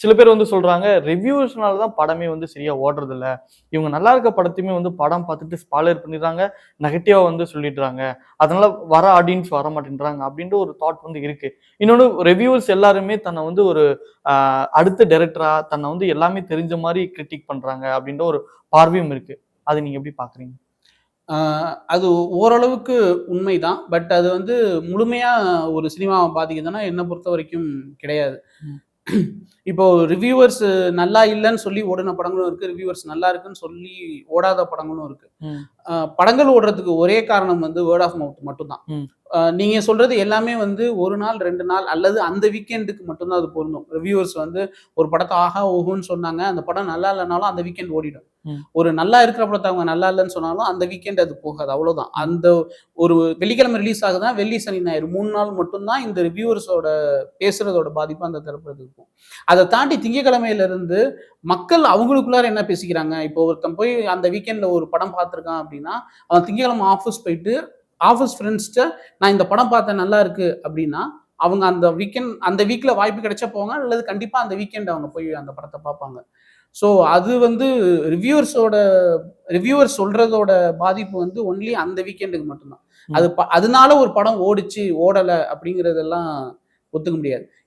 சில பேர் வந்து சொல்றாங்க ரிவ்யூஸ்னால தான் படமே வந்து சரியா ஓடுறது இல்ல இவங்க நல்லா இருக்க படத்தையுமே வந்து படம் பார்த்துட்டு ஸ்பாலர் பண்ணிடுறாங்க நெகட்டிவா வந்து சொல்லிடுறாங்க. அதனால வர ஆடியன்ஸ் வர மாட்டேன்றாங்க அப்படின்ற ஒரு தாட் வந்து இருக்கு. இன்னொன்று ரிவ்யூவர்ஸ் எல்லாருமே தன்னை வந்து ஒரு அடுத்த டைரக்டரா தன்னை வந்து எல்லாமே தெரிஞ்ச மாதிரி கிரிட்டிக் பண்றாங்க அப்படின்ற ஒரு பார்வையும் இருக்கு. அது நீங்க எப்படி பாக்குறீங்க ஆஹ் அது ஓரளவுக்கு உண்மைதான். பட் அது வந்து முழுமையா ஒரு சினிமாவை பாதிக்குதுன்னா என்னை பொறுத்த வரைக்கும் கிடையாது. இப்போ ரிவ்யூவர்ஸ் நல்லா இல்லைன்னு சொல்லி ஓடின படங்களும் இருக்கு. ரிவ்யூவர்ஸ் நல்லா இருக்குன்னு சொல்லி ஓடாத படங்களும் இருக்கு. படங்கள் ஓடுறதுக்கு ஒரே காரணம் வந்து வேர்ட் ஆஃப் மவுத் மட்டும்தான். ம். ஆஹ் நீங்க சொல்றது எல்லாமே வந்து ஒரு நாள் ரெண்டு நாள் அல்லது அந்த வீக்கெண்டுக்கு மட்டும்தான் அது பொருந்தும் ரிவ்யூவர்ஸ் வந்து ஒரு படத்தை ஆஹா ஓஹோன்னு சொன்னாங்க அந்த படம் நல்லா இல்லைனாலும் அந்த வீக்கெண்ட் ஓடிடும். ஒரு நல்லா இருக்கிற படத்தை அவங்க நல்லா இல்லைன்னு சொன்னாலும் அந்த வீக்கெண்ட் அது போகாது அவ்வளவுதான் அந்த ஒரு வெள்ளிக்கிழமை ரிலீஸ் ஆகுதுன்னா வெள்ளி சனி ஞாயிறு மூணு நாள் மட்டும்தான் இந்த ரிவ்யூவர்ஸோட பேசுறதோட பாதிப்பு அந்த தரப்புறது இருக்கும் அதை தாண்டி திங்கக்கிழமையில இருந்து மக்கள் அவங்களுக்குள்ளார என்ன பேசிக்கிறாங்க இப்போ ஒருத்தன் போய் அந்த வீக்கெண்ட்ல ஒரு படம் பார்த்துருக்கான் அப்படின்னா அவன் திங்கக்கிழமை ஆஃபீஸ் போயிட்டு ஆஃபீஸ் ஃப்ரெண்ட்ஸ்கிட்ட நான் இந்த படம் பார்த்தேன் நல்லா இருக்கு அப்படின்னா அவங்க அந்த வீக்கெண்ட் அந்த வீக்ல வாய்ப்பு கிடைச்சா போவாங்க அல்லது கண்டிப்பா அந்த வீக்கெண்ட் அவங்க போய் அந்த படத்தை பார்ப்பாங்க. ஸோ அது வந்து ரிவ்யூவர்ஸோட ரிவ்யூவர்ஸ் சொல்றதோட பாதிப்பு வந்து ஒன்லி அந்த வீக்கெண்டுக்கு மட்டும்தான். அது அதனால ஒரு படம் ஓடிச்சு ஓடலை அப்படிங்கிறதெல்லாம் ஒத்துக்க முடியாது.